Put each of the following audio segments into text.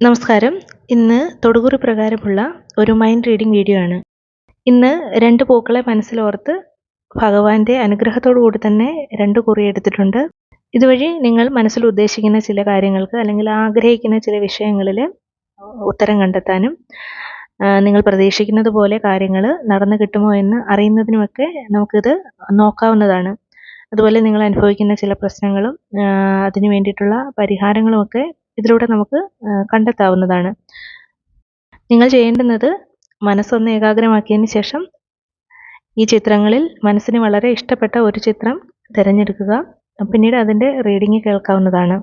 നമസ്കാരം. ഇന്ന് തൊടുകുറി പ്രകാരമുള്ള ഒരു മൈൻഡ് റീഡിംഗ് വീഡിയോ ആണ്. ഇന്ന് രണ്ട് പൂക്കളെ മനസ്സിലോർത്ത് ഭഗവാന്റെ അനുഗ്രഹത്തോടു കൂടി തന്നെ രണ്ട് കുറി എടുത്തിട്ടുണ്ട്. ഇതുവഴി നിങ്ങൾ മനസ്സിൽ ഉദ്ദേശിക്കുന്ന ചില കാര്യങ്ങൾക്ക് അല്ലെങ്കിൽ ആഗ്രഹിക്കുന്ന ചില വിഷയങ്ങളിൽ ഉത്തരം കണ്ടെത്താനും നിങ്ങൾ പ്രതീക്ഷിക്കുന്നത് പോലെ കാര്യങ്ങൾ നടന്നു കിട്ടുമോ എന്ന് അറിയുന്നതിനുമൊക്കെ നമുക്കിത് നോക്കാവുന്നതാണ്. അതുപോലെ നിങ്ങൾ അനുഭവിക്കുന്ന ചില പ്രശ്നങ്ങളും അതിനു വേണ്ടിയിട്ടുള്ള പരിഹാരങ്ങളുമൊക്കെ ഇതിലൂടെ നമുക്ക് കണ്ടെത്താവുന്നതാണ്. നിങ്ങൾ ചെയ്യേണ്ടുന്നത് മനസ്സൊന്ന് ഏകാഗ്രമാക്കിയതിന് ശേഷം ഈ ചിത്രങ്ങളിൽ മനസ്സിന് വളരെ ഇഷ്ടപ്പെട്ട ഒരു ചിത്രം തിരഞ്ഞെടുക്കുക. പിന്നീട് അതിന്റെ റീഡിങ് കേൾക്കാവുന്നതാണ്.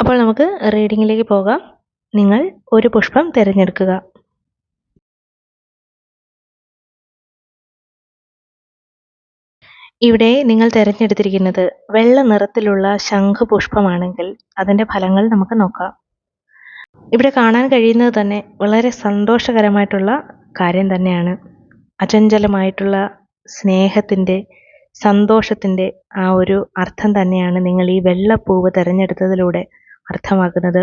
അപ്പോൾ നമുക്ക് റീഡിങ്ങിലേക്ക് പോകാം. നിങ്ങൾ ഒരു പുഷ്പം തിരഞ്ഞെടുക്കുക. ഇവിടെ നിങ്ങൾ തിരഞ്ഞെടുത്തിരിക്കുന്നത് വെള്ള നിറത്തിലുള്ള ശംഖ് പുഷ്പമാണെങ്കിൽ അതിന്റെ ഫലങ്ങൾ നമുക്ക് നോക്കാം. ഇവിടെ കാണാൻ കഴിയുന്നത് തന്നെ വളരെ സന്തോഷകരമായിട്ടുള്ള കാര്യം തന്നെയാണ്. അചഞ്ചലമായിട്ടുള്ള സ്നേഹത്തിന്റെ സന്തോഷത്തിന്റെ ആ ഒരു അർത്ഥം തന്നെയാണ് നിങ്ങൾ ഈ വെള്ളപ്പൂവ് തിരഞ്ഞെടുത്തതിലൂടെ അർത്ഥമാക്കുന്നത്.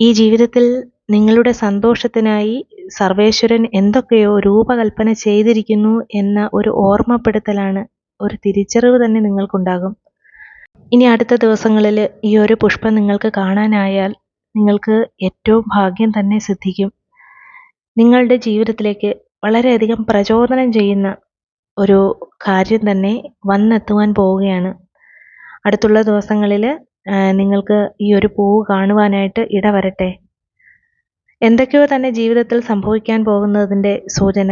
ഈ ജീവിതത്തിൽ നിങ്ങളുടെ സന്തോഷത്തിനായി സർവേശ്വരൻ എന്തൊക്കെയോ രൂപകൽപ്പന ചെയ്തിരിക്കുന്നു എന്ന ഒരു ഓർമ്മപ്പെടുത്തലാണ് ഒരു തിരിച്ചറിവ് തന്നെ നിങ്ങൾക്കുണ്ടാകും. ഇനി അടുത്ത ദിവസങ്ങളിൽ ഈ ഒരു പുഷ്പം നിങ്ങൾക്ക് കാണാനായാൽ നിങ്ങൾക്ക് ഏറ്റവും ഭാഗ്യം തന്നെ സിദ്ധിക്കും. നിങ്ങളുടെ ജീവിതത്തിലേക്ക് വളരെയധികം പ്രചോദനം ചെയ്യുന്ന ഒരു കാര്യം തന്നെ വന്നെത്തുവാൻ പോവുകയാണ്. അടുത്തുള്ള ദിവസങ്ങളിൽ നിങ്ങൾക്ക് ഈ ഒരു പൂവ് കാണുവാനായിട്ട് ഇടവരട്ടെ. എന്തൊക്കെയോ തന്നെ ജീവിതത്തിൽ സംഭവിക്കാൻ പോകുന്നതിന്റെ സൂചന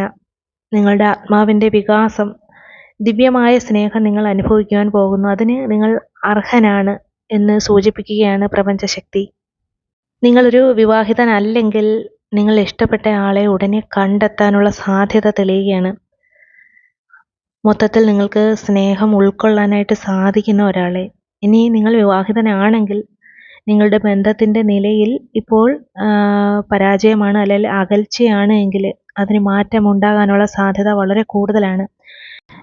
നിങ്ങളുടെ ആത്മാവിന്റെ വികാസം ദിവ്യമായ സ്നേഹം നിങ്ങൾ അനുഭവിക്കുവാൻ പോകുന്നു. അതിന് നിങ്ങൾ അർഹനാണ് എന്ന് സൂചിപ്പിക്കുകയാണ് പ്രപഞ്ചശക്തി. നിങ്ങളൊരു വിവാഹിതനല്ലെങ്കിൽ നിങ്ങൾ ഇഷ്ടപ്പെട്ട ആളെ ഉടനെ കണ്ടെത്താനുള്ള സാധ്യത തെളിയുകയാണ്. മൊത്തത്തിൽ നിങ്ങൾക്ക് സ്നേഹം ഉൾക്കൊള്ളാനായിട്ട് സാധിക്കുന്ന ഒരാളെ. ഇനി നിങ്ങൾ വിവാഹിതനാണെങ്കിൽ നിങ്ങളുടെ ബന്ധത്തിന്റെ നിലയിൽ ഇപ്പോൾ പരാജയമാണ് അല്ലെങ്കിൽ അകൽച്ചയാണ് എങ്കിൽ അതിന് മാറ്റമുണ്ടാകാനുള്ള സാധ്യത വളരെ കൂടുതലാണ്.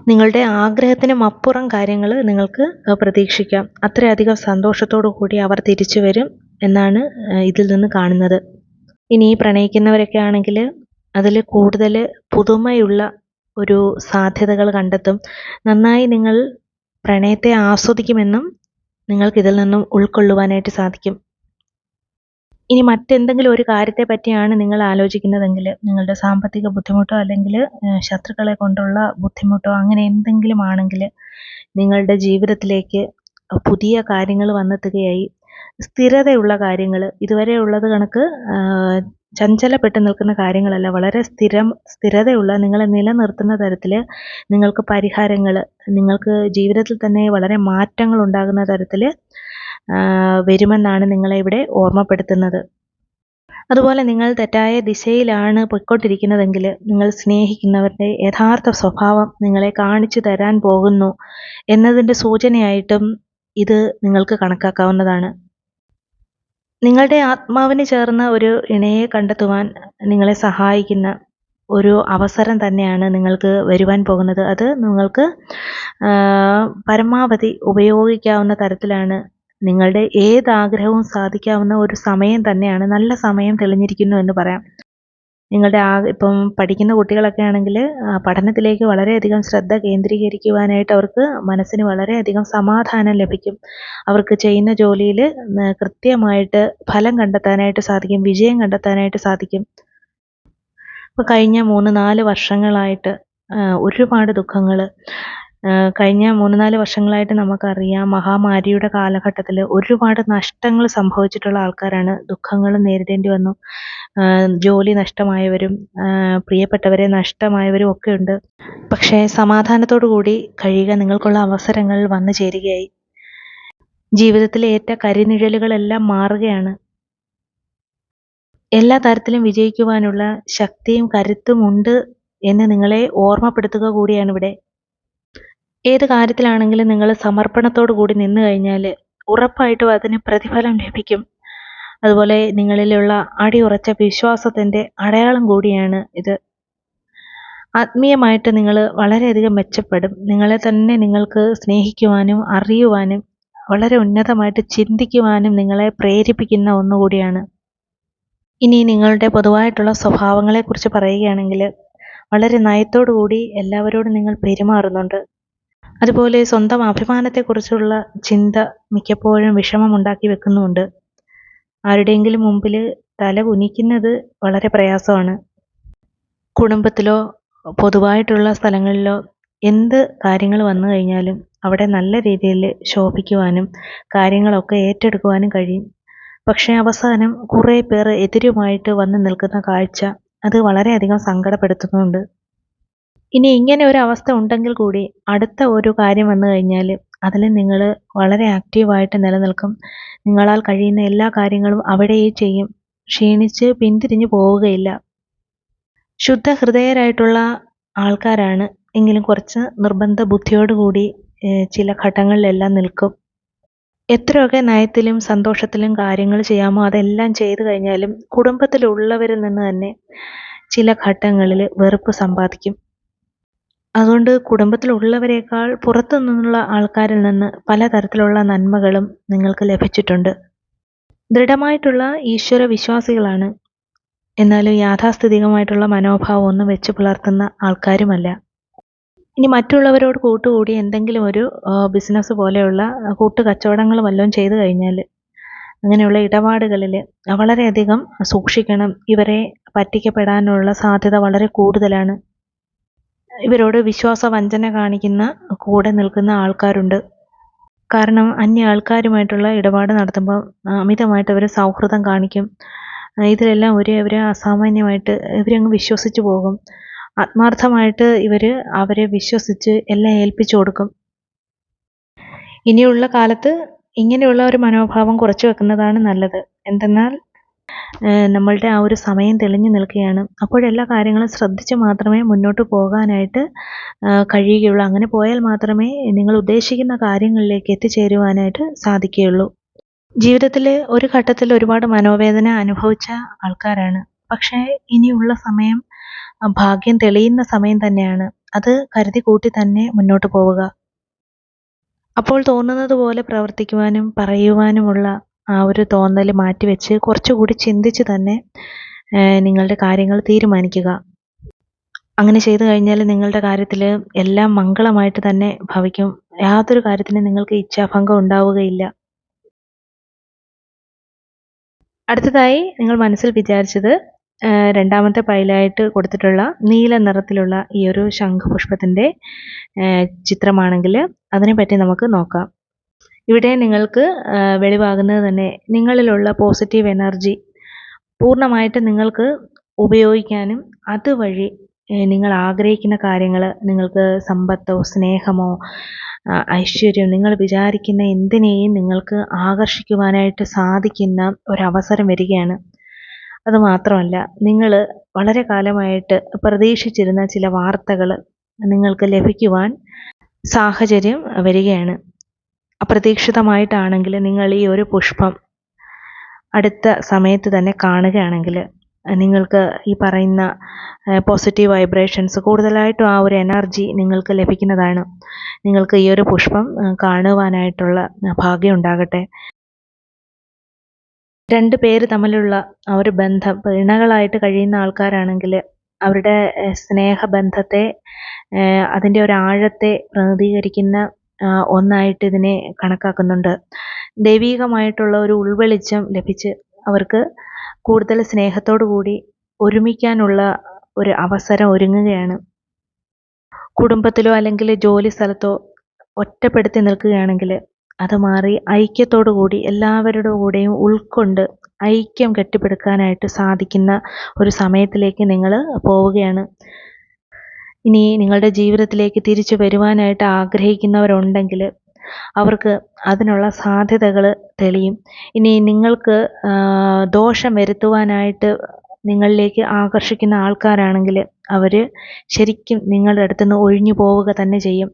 നിങ്ങളുടെ ആഗ്രഹത്തിനും അപ്പുറം കാര്യങ്ങൾ നിങ്ങൾക്ക് പ്രതീക്ഷിക്കാം. അത്രയധികം സന്തോഷത്തോടു കൂടി അവർ തിരിച്ചു വരും എന്നാണ് ഇതിൽ നിന്ന് കാണുന്നത്. ഇനി പ്രണയിക്കുന്നവരൊക്കെ ആണെങ്കിൽ അതിൽ കൂടുതൽ പുതുമയുള്ള ഒരു സാധ്യതകൾ കണ്ടെത്തും. നന്നായി നിങ്ങൾ പ്രണയത്തെ ആസ്വദിക്കുമെന്നും നിങ്ങൾക്ക് ഇതിൽ നിന്നും ഉൾക്കൊള്ളുവാനായിട്ട് സാധിക്കും. ഇനി മറ്റെന്തെങ്കിലും ഒരു കാര്യത്തെ പറ്റിയാണ് നിങ്ങൾ ആലോചിക്കുന്നതെങ്കിൽ നിങ്ങളുടെ സാമ്പത്തിക ബുദ്ധിമുട്ടോ അല്ലെങ്കിൽ ശത്രുക്കളെ കൊണ്ടുള്ള ബുദ്ധിമുട്ടോ അങ്ങനെ എന്തെങ്കിലും ആണെങ്കിൽ നിങ്ങളുടെ ജീവിതത്തിലേക്ക് പുതിയ കാര്യങ്ങൾ വന്നെത്തുകയായി. സ്ഥിരതയുള്ള കാര്യങ്ങൾ ഇതുവരെ ഉള്ളത് കണക്ക് ചഞ്ചലപ്പെട്ട് നിൽക്കുന്ന കാര്യങ്ങളല്ല. വളരെ സ്ഥിരം സ്ഥിരതയുള്ള നിങ്ങളെ നിലനിർത്തുന്ന തരത്തിൽ നിങ്ങൾക്ക് പരിഹാരങ്ങൾ നിങ്ങൾക്ക് ജീവിതത്തിൽ തന്നെ വളരെ മാറ്റങ്ങൾ ഉണ്ടാകുന്ന തരത്തിൽ വരുമെന്നാണ് നിങ്ങളെ ഇവിടെ ഓർമ്മപ്പെടുത്തുന്നത്. അതുപോലെ നിങ്ങൾ തെറ്റായ ദിശയിലാണ് പൊയ്ക്കൊണ്ടിരിക്കുന്നതെങ്കിൽ നിങ്ങൾ സ്നേഹിക്കുന്നവരുടെ യഥാർത്ഥ സ്വഭാവം നിങ്ങളെ കാണിച്ചു തരാൻ പോകുന്നു എന്നതിന്റെ സൂചനയായിട്ടും ഇത് നിങ്ങൾക്ക് കണക്കാക്കാവുന്നതാണ്. നിങ്ങളുടെ ആത്മാവിന് ചേർന്ന ഒരു ഇണയെ കണ്ടെത്തുവാൻ നിങ്ങളെ സഹായിക്കുന്ന ഒരു അവസരം തന്നെയാണ് നിങ്ങൾക്ക് വരുവാൻ പോകുന്നത്. അത് നിങ്ങൾക്ക് പരമാവധി ഉപയോഗിക്കാവുന്ന തരത്തിലാണ് നിങ്ങളുടെ ഏത് ആഗ്രഹവും സാധിക്കാവുന്ന ഒരു സമയം തന്നെയാണ് നല്ല സമയം തെളിഞ്ഞിരിക്കുന്നു എന്ന് പറയാം. നിങ്ങളുടെ ആ ഇപ്പം പഠിക്കുന്ന കുട്ടികളൊക്കെ ആണെങ്കിൽ പഠനത്തിലേക്ക് വളരെയധികം ശ്രദ്ധ കേന്ദ്രീകരിക്കുവാനായിട്ട് അവർക്ക് മനസ്സിന് വളരെയധികം സമാധാനം ലഭിക്കും. അവർക്ക് ചെയ്യുന്ന ജോലിയിൽ കൃത്യമായിട്ട് ഫലം കണ്ടെത്താനായിട്ട് സാധിക്കും വിജയം കണ്ടെത്താനായിട്ട് സാധിക്കും. ഇപ്പോൾ കഴിഞ്ഞ മൂന്ന് നാല് വർഷങ്ങളായിട്ട് ഒരുപാട് ദുഃഖങ്ങൾ കഴിഞ്ഞ മൂന്ന് നാല് വർഷങ്ങളായിട്ട് നമുക്കറിയാം മഹാമാരിയുടെ കാലഘട്ടത്തിൽ ഒരുപാട് നഷ്ടങ്ങൾ സംഭവിച്ചിട്ടുള്ള ആൾക്കാരാണ്. ദുഃഖങ്ങൾ നേരിടേണ്ടി വന്നു. ജോലി നഷ്ടമായവരും പ്രിയപ്പെട്ടവരെ നഷ്ടമായവരും ഒക്കെ ഉണ്ട് പക്ഷേ സമാധാനത്തോടു കൂടി കഴിയുക നിങ്ങൾക്കുള്ള അവസരങ്ങൾ വന്നു ചേരുകയായി. ജീവിതത്തിലെ ഏറ്റ കരിനിഴലുകളെല്ലാം മാറുകയാണ്. എല്ലാ തരത്തിലും വിജയിക്കുവാനുള്ള ശക്തിയും കരുത്തും ഉണ്ട് എന്ന് നിങ്ങളെ ഓർമ്മപ്പെടുത്തുക കൂടിയാണ് ഇവിടെ. ഏത് കാര്യത്തിലാണെങ്കിലും നിങ്ങൾ സമർപ്പണത്തോടു കൂടി നിന്നു കഴിഞ്ഞാൽ ഉറപ്പായിട്ടും അതിന് പ്രതിഫലം ലഭിക്കും. അതുപോലെ നിങ്ങളിലുള്ള അടിയുറച്ച വിശ്വാസത്തിന്റെ അടയാളം കൂടിയാണ് ഇത്. ആത്മീയമായിട്ട് നിങ്ങൾ വളരെയധികം മെച്ചപ്പെടും. നിങ്ങളെ തന്നെ നിങ്ങൾക്ക് സ്നേഹിക്കുവാനും അറിയുവാനും വളരെ ഉന്നതമായിട്ട് ചിന്തിക്കുവാനും നിങ്ങളെ പ്രേരിപ്പിക്കുന്ന ഒന്നുകൂടിയാണ് ഇനി നിങ്ങളുടെ പൊതുവായിട്ടുള്ള സ്വഭാവങ്ങളെക്കുറിച്ച് പറയുകയാണെങ്കിൽ വളരെ നയത്തോടു കൂടി എല്ലാവരോടും നിങ്ങൾ പെരുമാറുന്നുണ്ട്. അതുപോലെ സ്വന്തം അഭിമാനത്തെക്കുറിച്ചുള്ള ചിന്ത മിക്കപ്പോഴും വിഷമമുണ്ടാക്കി വെക്കുന്നുമുണ്ട്. ആരുടെയെങ്കിലും മുമ്പിൽ തല കുനിക്കുന്നത് വളരെ പ്രയാസമാണ്. കുടുംബത്തിലോ പൊതുവായിട്ടുള്ള സ്ഥലങ്ങളിലോ എന്ത് കാര്യങ്ങൾ വന്നു കഴിഞ്ഞാലും അവിടെ നല്ല രീതിയിൽ ശോഭിക്കുവാനും കാര്യങ്ങളൊക്കെ ഏറ്റെടുക്കുവാനും കഴിയും. പക്ഷേ അവസാനം കുറേ പേർ എതിരുമായിട്ട് വന്ന് നിൽക്കുന്ന കാഴ്ച അത് വളരെയധികം സങ്കടപ്പെടുത്തുന്നുണ്ട്. ഇനി ഇങ്ങനെ ഒരു അവസ്ഥ ഉണ്ടെങ്കിൽ കൂടി അടുത്ത ഒരു കാര്യം വന്നു കഴിഞ്ഞാൽ അതിൽ നിങ്ങൾ വളരെ ആക്റ്റീവായിട്ട് നിലനിൽക്കും. നിങ്ങളാൽ കഴിയുന്ന എല്ലാ കാര്യങ്ങളും അവിടെയേ ചെയ്യും. ക്ഷീണിച്ച് പിന്തിരിഞ്ഞു പോവുകയില്ല. ശുദ്ധ ഹൃദയരായിട്ടുള്ള ആൾക്കാരാണ്. എങ്കിലും കുറച്ച് നിർബന്ധ ബുദ്ധിയോടുകൂടി ചില ഘട്ടങ്ങളിലെല്ലാം നിൽക്കും. എത്രയൊക്കെ നയത്തിലും സന്തോഷത്തിലും കാര്യങ്ങൾ ചെയ്യാമോ അതെല്ലാം ചെയ്തു കഴിഞ്ഞാലും കുടുംബത്തിലുള്ളവരിൽ നിന്ന് തന്നെ ചില ഘട്ടങ്ങളിൽ വെറുപ്പ് സമ്പാദിക്കും. അതുകൊണ്ട് കുടുംബത്തിലുള്ളവരെക്കാൾ പുറത്തു നിന്നുള്ള ആൾക്കാരിൽ നിന്ന് പലതരത്തിലുള്ള നന്മകളും നിങ്ങൾക്ക് ലഭിച്ചിട്ടുണ്ട്. ദൃഢമായിട്ടുള്ള ഈശ്വര വിശ്വാസികളാണ് എന്നാലും യാഥാസ്ഥിതികമായിട്ടുള്ള മനോഭാവം ഒന്നും വെച്ച് പുലർത്തുന്ന ആൾക്കാരുമല്ല. ഇനി മറ്റുള്ളവരോട് കൂട്ടുകൂടി എന്തെങ്കിലും ഒരു ബിസിനസ് പോലെയുള്ള കൂട്ടുകച്ചവടങ്ങൾ വല്ലതും ചെയ്തു കഴിഞ്ഞാൽ അങ്ങനെയുള്ള ഇടപാടുകളിൽ വളരെയധികം സൂക്ഷിക്കണം. ഇവരെ പറ്റിക്കപ്പെടാനുള്ള സാധ്യത വളരെ കൂടുതലാണ്. ഇവരോട് വിശ്വാസ വഞ്ചന കാണിക്കുന്ന കൂടെ നിൽക്കുന്ന ആൾക്കാരുണ്ട്. കാരണം അന്യ ആൾക്കാരുമായിട്ടുള്ള ഇടപാട് നടത്തുമ്പോൾ അമിതമായിട്ട് അവർ സൗഹൃദം കാണിക്കും. ഇതിലെല്ലാം ഒരു അവർ അസാമാന്യമായിട്ട് ഇവരങ്ങ് വിശ്വസിച്ച് പോകും. ആത്മാർത്ഥമായിട്ട് ഇവർ അവരെ വിശ്വസിച്ച് എല്ലാം ഏൽപ്പിച്ചു കൊടുക്കും. ഇനിയുള്ള കാലത്ത് ഇങ്ങനെയുള്ള ഒരു മനോഭാവം കുറച്ചു വെക്കുന്നതാണ് നല്ലത്. എന്തെന്നാൽ നമ്മളുടെ ആ ഒരു സമയം തെളിഞ്ഞു നിൽക്കുകയാണ്. അപ്പോഴെല്ലാ കാര്യങ്ങളും ശ്രദ്ധിച്ച് മാത്രമേ മുന്നോട്ട് പോകാനായിട്ട് കഴിയുകയുള്ളൂ. അങ്ങനെ പോയാൽ മാത്രമേ നിങ്ങൾ ഉദ്ദേശിക്കുന്ന കാര്യങ്ങളിലേക്ക് എത്തിച്ചേരുവാനായിട്ട് സാധിക്കുകയുള്ളൂ. ജീവിതത്തിൽ ഒരു ഘട്ടത്തിൽ ഒരുപാട് മനോവേദന അനുഭവിച്ച ആൾക്കാരാണ്. പക്ഷേ ഇനിയുള്ള സമയം ഭാഗ്യം തെളിയുന്ന സമയം തന്നെയാണ്. അത് കരുതി കൂട്ടി തന്നെ മുന്നോട്ട് പോവുക. അപ്പോൾ തോന്നുന്നത് പോലെ പ്രവർത്തിക്കുവാനും പറയുവാനുമുള്ള ആ ഒരു തോന്നൽ മാറ്റിവെച്ച് കുറച്ചുകൂടി ചിന്തിച്ച് തന്നെ നിങ്ങളുടെ കാര്യങ്ങൾ തീരുമാനിക്കുക. അങ്ങനെ ചെയ്തു കഴിഞ്ഞാൽ നിങ്ങളുടെ കാര്യത്തിൽ എല്ലാം മംഗളമായിട്ട് തന്നെ ഭവിക്കും. യാതൊരു കാര്യത്തിനും നിങ്ങൾക്ക് ഇച്ഛാഭംഗം ഉണ്ടാവുകയില്ല. അടുത്തതായി നിങ്ങൾ മനസ്സിൽ വിചാരിച്ചത് രണ്ടാമത്തെ പൈലായിട്ട് കൊടുത്തിട്ടുള്ള നീല നിറത്തിലുള്ള ഈ ഒരു ശംഖുപുഷ്പത്തിന്റെ ചിത്രമാണെങ്കിൽ അതിനെപ്പറ്റി നമുക്ക് നോക്കാം. ഇവിടെ നിങ്ങൾക്ക് വെളിവാകുന്നത് തന്നെ നിങ്ങളിലുള്ള പോസിറ്റീവ് എനർജി പൂർണമായിട്ട് നിങ്ങൾക്ക് ഉപയോഗിക്കാനും അതുവഴി നിങ്ങൾ ആഗ്രഹിക്കുന്ന കാര്യങ്ങൾ നിങ്ങൾക്ക് സമ്പത്തോ സ്നേഹമോ ഐശ്വര്യം നിങ്ങൾ വിചാരിക്കുന്ന എന്തിനേയും നിങ്ങൾക്ക് ആകർഷിക്കുവാനായിട്ട് സാധിക്കുന്ന ഒരവസരം വരികയാണ്. അതുമാത്രമല്ല നിങ്ങൾ വളരെ കാലമായിട്ട് പ്രതീക്ഷിച്ചിരുന്ന ചില വാർത്തകൾ നിങ്ങൾക്ക് ലഭിക്കുവാൻ സാഹചര്യം വരികയാണ്. അപ്രതീക്ഷിതമായിട്ടാണെങ്കിൽ നിങ്ങൾ ഈ ഒരു പുഷ്പം അടുത്ത സമയത്ത് തന്നെ കാണുകയാണെങ്കിൽ നിങ്ങൾക്ക് ഈ പറയുന്ന പോസിറ്റീവ് വൈബ്രേഷൻസ് കൂടുതലായിട്ടും ആ ഒരു എനർജി നിങ്ങൾക്ക് ലഭിക്കുന്നതാണ്. നിങ്ങൾക്ക് ഈ ഒരു പുഷ്പം കാണുവാനായിട്ടുള്ള ഭാഗ്യം ഉണ്ടാകട്ടെ. രണ്ട് പേര് തമ്മിലുള്ള ആ ഒരു ബന്ധം ഇണകളായിട്ട് കഴിയുന്ന ആൾക്കാരാണെങ്കിൽ അവരുടെ സ്നേഹബന്ധത്തെ അതിന്റെ ഒരു ആഴത്തെ പ്രതിനിധീകരിക്കുന്ന ഒന്നായിട്ട് ഇതിനെ കണക്കാക്കുന്നുണ്ട്. ദൈവീകമായിട്ടുള്ള ഒരു ഉൾവെളിച്ചം ലഭിച്ച് അവർക്ക് കൂടുതൽ സ്നേഹത്തോടു കൂടി ഒരുമിക്കാനുള്ള ഒരു അവസരം ഒരുങ്ങുകയാണ്. കുടുംബത്തിലോ അല്ലെങ്കിൽ ജോലി സ്ഥലത്തോ ഒറ്റപ്പെടുത്തി നിൽക്കുകയാണെങ്കിൽ അത് മാറി ഐക്യത്തോടു കൂടി എല്ലാവരുടെ കൂടെയും ഉൾക്കൊണ്ട് ഐക്യം കെട്ടിപ്പടുക്കാനായിട്ട് സാധിക്കുന്ന ഒരു സമയത്തിലേക്ക് നിങ്ങൾ പോവുകയാണ്. ഇനി നിങ്ങളുടെ ജീവിതത്തിലേക്ക് തിരിച്ചു വരുവാനായിട്ട് ആഗ്രഹിക്കുന്നവരുണ്ടെങ്കിൽ അവർക്ക് അതിനുള്ള സാധ്യതകൾ തെളിയും. ഇനി നിങ്ങൾക്ക് ദോഷം വരുത്തുവാനായിട്ട് നിങ്ങളിലേക്ക് ആകർഷിക്കുന്ന ആൾക്കാരാണെങ്കിൽ അവർ ശരിക്കും നിങ്ങളുടെ അടുത്തുനിന്ന് ഒഴിഞ്ഞു പോവുക തന്നെ ചെയ്യും.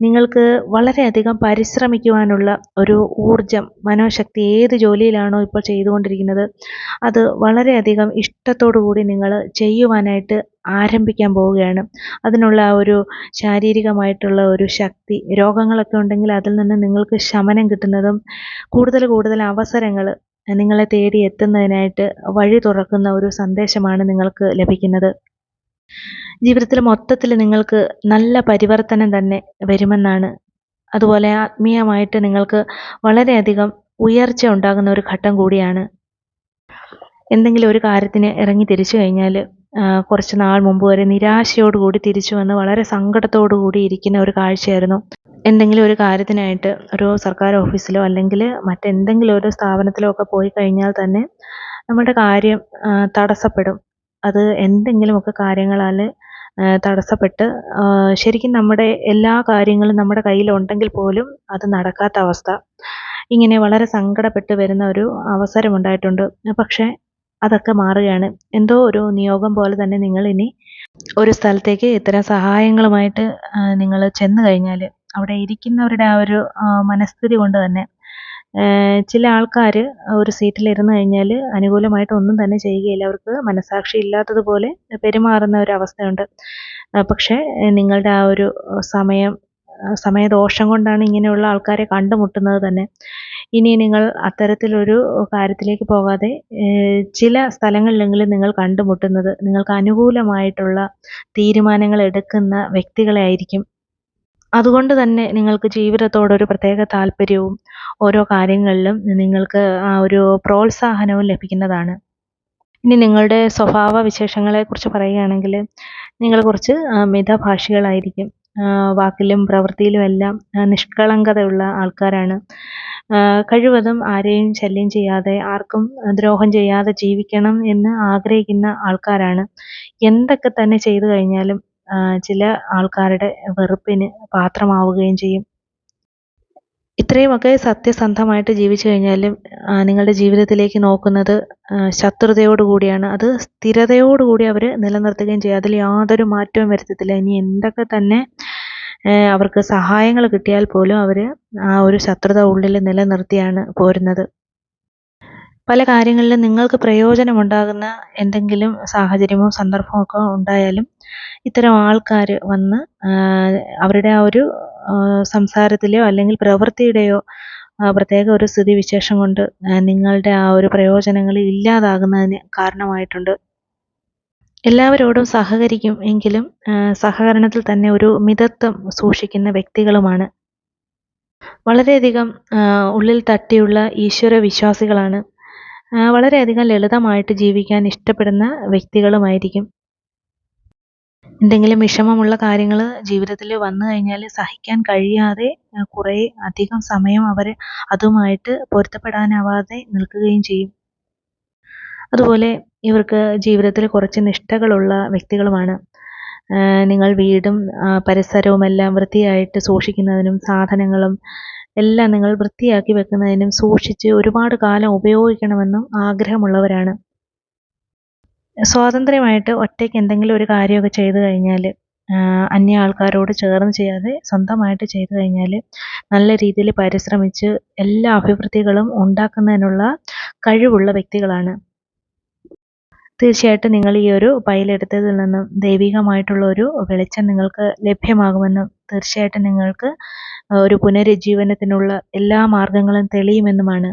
നിങ്ങൾക്ക് വളരെയധികം പരിശ്രമിക്കുവാനുള്ള ഒരു ഊർജം മനോശക്തി ഏത് ജോലിയിലാണോ ഇപ്പോൾ ചെയ്തുകൊണ്ടിരിക്കുന്നത് അത് വളരെയധികം ഇഷ്ടത്തോടു കൂടി നിങ്ങൾ ചെയ്യുവാനായിട്ട് ആരംഭിക്കാൻ പോവുകയാണ്. അതിനുള്ള ആ ഒരു ശാരീരികമായിട്ടുള്ള ഒരു ശക്തി രോഗങ്ങളൊക്കെ ഉണ്ടെങ്കിൽ അതിൽ നിന്ന് നിങ്ങൾക്ക് ശമനം കിട്ടുന്നതും കൂടുതൽ കൂടുതൽ അവസരങ്ങൾ നിങ്ങളെ തേടി എത്തുന്നതിനായിട്ട് വഴി തുറക്കുന്ന ഒരു സന്ദേശമാണ് നിങ്ങൾക്ക് ലഭിക്കുന്നത്. ജീവിതത്തിൽ മൊത്തത്തിൽ നിങ്ങൾക്ക് നല്ല പരിവർത്തനം തന്നെ വരുമെന്നാണ്. അതുപോലെ ആത്മീയമായിട്ട് നിങ്ങൾക്ക് വളരെയധികം ഉയർച്ച ഉണ്ടാകുന്ന ഒരു ഘട്ടം കൂടിയാണ്. എന്തെങ്കിലും ഒരു കാര്യത്തിന് ഇറങ്ങി തിരിച്ചു കഴിഞ്ഞാൽ കുറച്ച് നാൾ മുമ്പ് വരെ നിരാശയോടുകൂടി തിരിച്ചു വന്ന് വളരെ കൂടി ഇരിക്കുന്ന ഒരു കാഴ്ചയായിരുന്നു. എന്തെങ്കിലും ഒരു കാര്യത്തിനായിട്ട് ഒരു സർക്കാർ ഓഫീസിലോ അല്ലെങ്കിൽ മറ്റെന്തെങ്കിലും ഒരു സ്ഥാപനത്തിലോ ഒക്കെ പോയി കഴിഞ്ഞാൽ തന്നെ നമ്മുടെ കാര്യം തടസ്സപ്പെടും. അത് എന്തെങ്കിലുമൊക്കെ കാര്യങ്ങളാൽ തടസ്സപ്പെട്ട് ശരിക്കും നമ്മുടെ എല്ലാ കാര്യങ്ങളും നമ്മുടെ കയ്യിലുണ്ടെങ്കിൽ പോലും അത് നടക്കാത്ത അവസ്ഥ. ഇങ്ങനെ വളരെ സങ്കടപ്പെട്ട് വരുന്ന ഒരു അവസരം ഉണ്ടായിട്ടുണ്ട് പക്ഷേ അതൊക്കെ മാറുകയാണ്. എന്തോ ഒരു നിയോഗം പോലെ തന്നെ നിങ്ങൾ ഇനി ഒരു സ്ഥലത്തേക്ക് ഇത്തരം സഹായങ്ങളുമായിട്ട് നിങ്ങൾ ചെന്ന് കഴിഞ്ഞാൽ അവിടെ ഇരിക്കുന്നവരുടെ ആ ഒരു മനസ്ഥിതി കൊണ്ട് തന്നെ ചില ആൾക്കാർ ഒരു സീറ്റിൽ ഇരുന്ന് കഴിഞ്ഞാൽ അനുകൂലമായിട്ട് ഒന്നും തന്നെ ചെയ്യുകയില്ല. അവർക്ക് മനസാക്ഷി ഇല്ലാത്തതുപോലെ പെരുമാറുന്ന ഒരു അവസ്ഥയുണ്ട്. പക്ഷേ നിങ്ങളുടെ ആ ഒരു സമയം സമയദോഷം കൊണ്ടാണ് ഇങ്ങനെയുള്ള ആൾക്കാരെ കണ്ടുമുട്ടുന്നത് തന്നെ. ഇനി നിങ്ങൾ അത്തരത്തിലൊരു കാര്യത്തിലേക്ക് പോകാതെ ചില സ്ഥലങ്ങളിലെങ്കിലും നിങ്ങൾ കണ്ടുമുട്ടുന്നത് നിങ്ങൾക്ക് അനുകൂലമായിട്ടുള്ള തീരുമാനങ്ങൾ എടുക്കുന്ന വ്യക്തികളെ ആയിരിക്കും. അതുകൊണ്ട് തന്നെ നിങ്ങൾക്ക് ജീവിതത്തോടൊരു പ്രത്യേക താല്പര്യവും ഓരോ കാര്യങ്ങളിലും നിങ്ങൾക്ക് ആ ഒരു പ്രോത്സാഹനവും ലഭിക്കുന്നതാണ്. ഇനി നിങ്ങളുടെ സ്വഭാവ വിശേഷങ്ങളെ കുറിച്ച് പറയുകയാണെങ്കിൽ നിങ്ങൾ കുറച്ച് മിതഭാഷികളായിരിക്കും. വാക്കിലും പ്രവൃത്തിയിലും എല്ലാം നിഷ്കളങ്കതയുള്ള ആൾക്കാരാണ്. കഴിവതും ആരെയും ശല്യം ചെയ്യാതെ ആർക്കും ദ്രോഹം ചെയ്യാതെ ജീവിക്കണം എന്ന് ആഗ്രഹിക്കുന്ന ആൾക്കാരാണ്. എന്തൊക്കെ തന്നെ ചെയ്തു കഴിഞ്ഞാലും ചില ആൾക്കാരുടെ വെറുപ്പിന് പാത്രമാവുകയും ചെയ്യും. ഇത്രയുമൊക്കെ സത്യസന്ധമായിട്ട് ജീവിച്ചു കഴിഞ്ഞാലും നിങ്ങളുടെ ജീവിതത്തിലേക്ക് നോക്കുന്നത് ശത്രുതയോടുകൂടിയാണ് അത് സ്ഥിരതയോടുകൂടി അവർ നിലനിർത്തുകയും ചെയ്യും. അതിൽ യാതൊരു മാറ്റവും വരുത്തത്തില്ല. ഇനി എന്തൊക്കെ തന്നെ അവർക്ക് സഹായങ്ങൾ കിട്ടിയാൽ പോലും അവർ ആ ഒരു ശത്രുത ഉള്ളിൽ നിലനിർത്തിയാണ് പോരുന്നത്. പല കാര്യങ്ങളിലും നിങ്ങൾക്ക് പ്രയോജനമുണ്ടാകുന്ന എന്തെങ്കിലും സാഹചര്യമോ സന്ദർഭമോ ഒക്കെ ഉണ്ടായാലും ഇത്തരം ആൾക്കാർ വന്ന് അവരുടെ ആ ഒരു സംസാരത്തിലെയോ അല്ലെങ്കിൽ പ്രവൃത്തിയുടെയോ പ്രത്യേക ഒരു സ്ഥിതിവിശേഷം കൊണ്ട് നിങ്ങളുടെ ആ ഒരു പ്രയോജനങ്ങൾ ഇല്ലാതാകുന്നതിന് കാരണമായിട്ടുണ്ട്. എല്ലാവരോടും സഹകരിക്കും എങ്കിലും സഹകരണത്തിൽ തന്നെ ഒരു മിതത്വം സൂക്ഷിക്കുന്ന വ്യക്തികളുമാണ്. വളരെയധികം ഉള്ളിൽ തട്ടിയുള്ള ഈശ്വര വിശ്വാസികളാണ്. വളരെയധികം ലളിതമായിട്ട് ജീവിക്കാൻ ഇഷ്ടപ്പെടുന്ന വ്യക്തികളുമായിരിക്കും. എന്തെങ്കിലും വിഷമമുള്ള കാര്യങ്ങൾ ജീവിതത്തിൽ വന്നു കഴിഞ്ഞാൽ സഹിക്കാൻ കഴിയാതെ കുറേ അധികം സമയം അവർ അതുമായിട്ട് പൊരുത്തപ്പെടാനാവാതെ നിൽക്കുകയും ചെയ്യും. അതുപോലെ ഇവർക്ക് ജീവിതത്തിൽ കുറച്ച് നിഷ്ഠകളുള്ള വ്യക്തികളുമാണ്. നിങ്ങൾ വീടും പരിസരവും എല്ലാം വൃത്തിയായിട്ട് സൂക്ഷിക്കുന്നതിനും സാധനങ്ങളും എല്ലാം നിങ്ങൾ വൃത്തിയാക്കി വെക്കുന്നതിനും സൂക്ഷിച്ച് ഒരുപാട് കാലം ഉപയോഗിക്കണമെന്നും ആഗ്രഹമുള്ളവരാണ്. സ്വാതന്ത്ര്യമായിട്ട് ഒറ്റയ്ക്ക് എന്തെങ്കിലും ഒരു കാര്യമൊക്കെ ചെയ്തു കഴിഞ്ഞാൽ അന്യ ആൾക്കാരോട് ചേർന്ന് ചെയ്യാതെ സ്വന്തമായിട്ട് ചെയ്തു കഴിഞ്ഞാൽ നല്ല രീതിയിൽ പരിശ്രമിച്ച് എല്ലാ അഭിവൃദ്ധികളും ഉണ്ടാക്കുന്നതിനുള്ള കഴിവുള്ള വ്യക്തികളാണ്. തീർച്ചയായിട്ടും നിങ്ങൾ ഈ ഒരു പൈലെടുത്തതിൽ നിന്നും ദൈവികമായിട്ടുള്ള ഒരു വെളിച്ചം നിങ്ങൾക്ക് ലഭ്യമാകുമെന്നും തീർച്ചയായിട്ടും നിങ്ങൾക്ക് ഒരു പുനരുജ്ജീവനത്തിനുള്ള എല്ലാ മാർഗങ്ങളും തെളിയുമെന്നുമാണ്